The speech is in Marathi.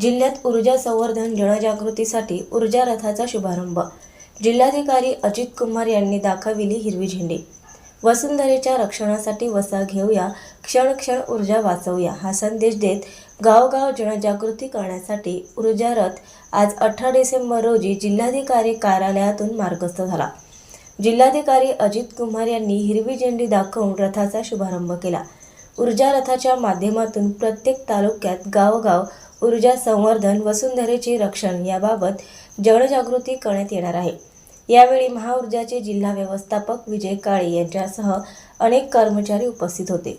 जिल्ह्यात ऊर्जा संवर्धन जनजागृतीसाठी ऊर्जा रथाचा शुभारंभ. जिल्हाधिकारी अजित कुमार यांनी दाखविली हिरवी झेंडी. वसुंधरेच्या रक्षणासाठी वसा घेऊया क्षण क्षण ऊर्जा वाचवूया हा संदेश देत गावगाव जनजागृती करण्यासाठी ऊर्जा रथ आज अठरा डिसेंबर रोजी जिल्हाधिकारी कार्यालयातून मार्गस्थ झाला. जिल्हाधिकारी अजित कुमार यांनी हिरवी झेंडी दाखवून रथाचा शुभारंभ केला. ऊर्जा रथाच्या माध्यमातून प्रत्येक तालुक्यात गावगाव ऊर्जा संवर्धन वसुंधरेचे रक्षण याबाबत जनजागृती करण्यात येणार आहे. यावेळी महाऊर्जाचे जिल्हा व्यवस्थापक विजय काळे यांच्यासह अनेक कर्मचारी उपस्थित होते.